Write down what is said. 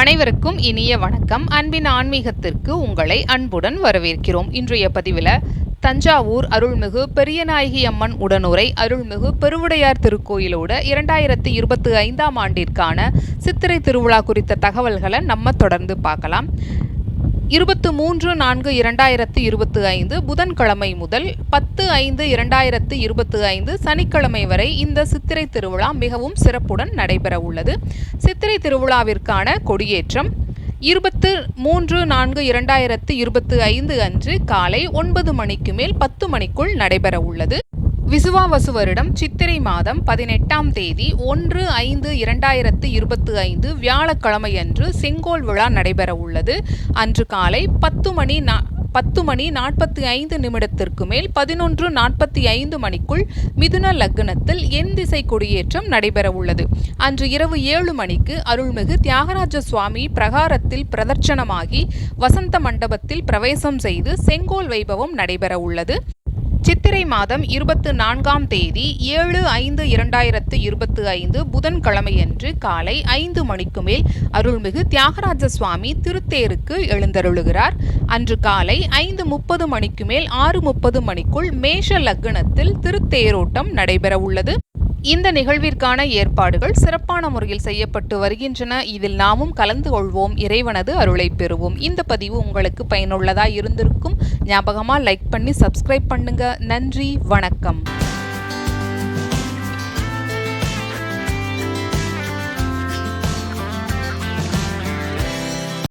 அனைவருக்கும் இனிய வணக்கம். அன்பின் ஆன்மீகத்திற்கு உங்களை அன்புடன் வரவேற்கிறோம். இன்றைய பதிவில் தஞ்சாவூர் அருள்மிகு பெரியநாயகி அம்மன் உடனுரை அருள்மிகு பெருவுடையார் திருக்கோயிலோட இரண்டாயிரத்தி இருபத்தி ஐந்தாம் ஆண்டிற்கான சித்திரை திருவிழா குறித்த தகவல்களை நம்ம தொடர்ந்து பார்க்கலாம். இருபத்து மூன்று நான்கு இரண்டாயிரத்து இருபத்து ஐந்து புதன்கிழமை முதல் பத்து ஐந்து இரண்டாயிரத்து இருபத்து ஐந்து சனிக்கிழமை வரை இந்த சித்திரை திருவிழா மிகவும் சிறப்புடன் நடைபெற உள்ளது. சித்திரை திருவிழாவிற்கான கொடியேற்றம் இருபத்து மூன்று நான்கு இரண்டாயிரத்து இருபத்து ஐந்து அன்று காலை ஒன்பது மணிக்கு மேல் பத்து மணிக்குள் நடைபெற உள்ளது. விசுவாவசு வருடம் சித்திரை மாதம் பதினெட்டாம் தேதி ஒன்று ஐந்து இரண்டாயிரத்து இருபத்தி ஐந்து வியாழக்கிழமையன்று செங்கோல் விழா நடைபெற உள்ளது அன்று காலை பத்து மணி நா பத்து மணி நாற்பத்தி ஐந்து நிமிடத்திற்கு மேல் பதினொன்று நாற்பத்தி ஐந்து மணிக்குள் மிதுன லக்னத்தில் என் திசை கொடியேற்றம் நடைபெற உள்ளது அன்று இரவு ஏழு மணிக்கு அருள்மிகு தியாகராஜ சுவாமி பிரகாரத்தில் பிரதர்ச்சனமாகி வசந்த மண்டபத்தில் பிரவேசம் செய்து செங்கோல் வைபவம் நடைபெற உள்ளது சித்திரை மாதம் இருபத்து நான்காம் தேதி ஏழு ஐந்து இரண்டாயிரத்து இருபத்து ஐந்து புதன்கிழமையன்று காலை ஐந்து மணிக்கு மேல் அருள்மிகு தியாகராஜ சுவாமி திருத்தேருக்கு எழுந்தருளுகிறார். அன்று காலை ஐந்து முப்பது மணிக்கு மேல் ஆறு முப்பது மணிக்குள் மேஷ லக்னத்தில் திருத்தேரோட்டம் நடைபெற உள்ளது இந்த நிகழ்விற்கான ஏற்பாடுகள் சிறப்பான முறையில் செய்யப்பட்டு வருகின்றன. இதில் நாமும் கலந்து கொள்வோம். இறைவனது அருளை பெறுவோம். இந்த பதிவு உங்களுக்கு பயனுள்ளதாக இருந்திருக்கும். ஞாபகமாக லைக் பண்ணி சப்ஸ்கிரைப் பண்ணுங்க. நன்றி. வணக்கம்.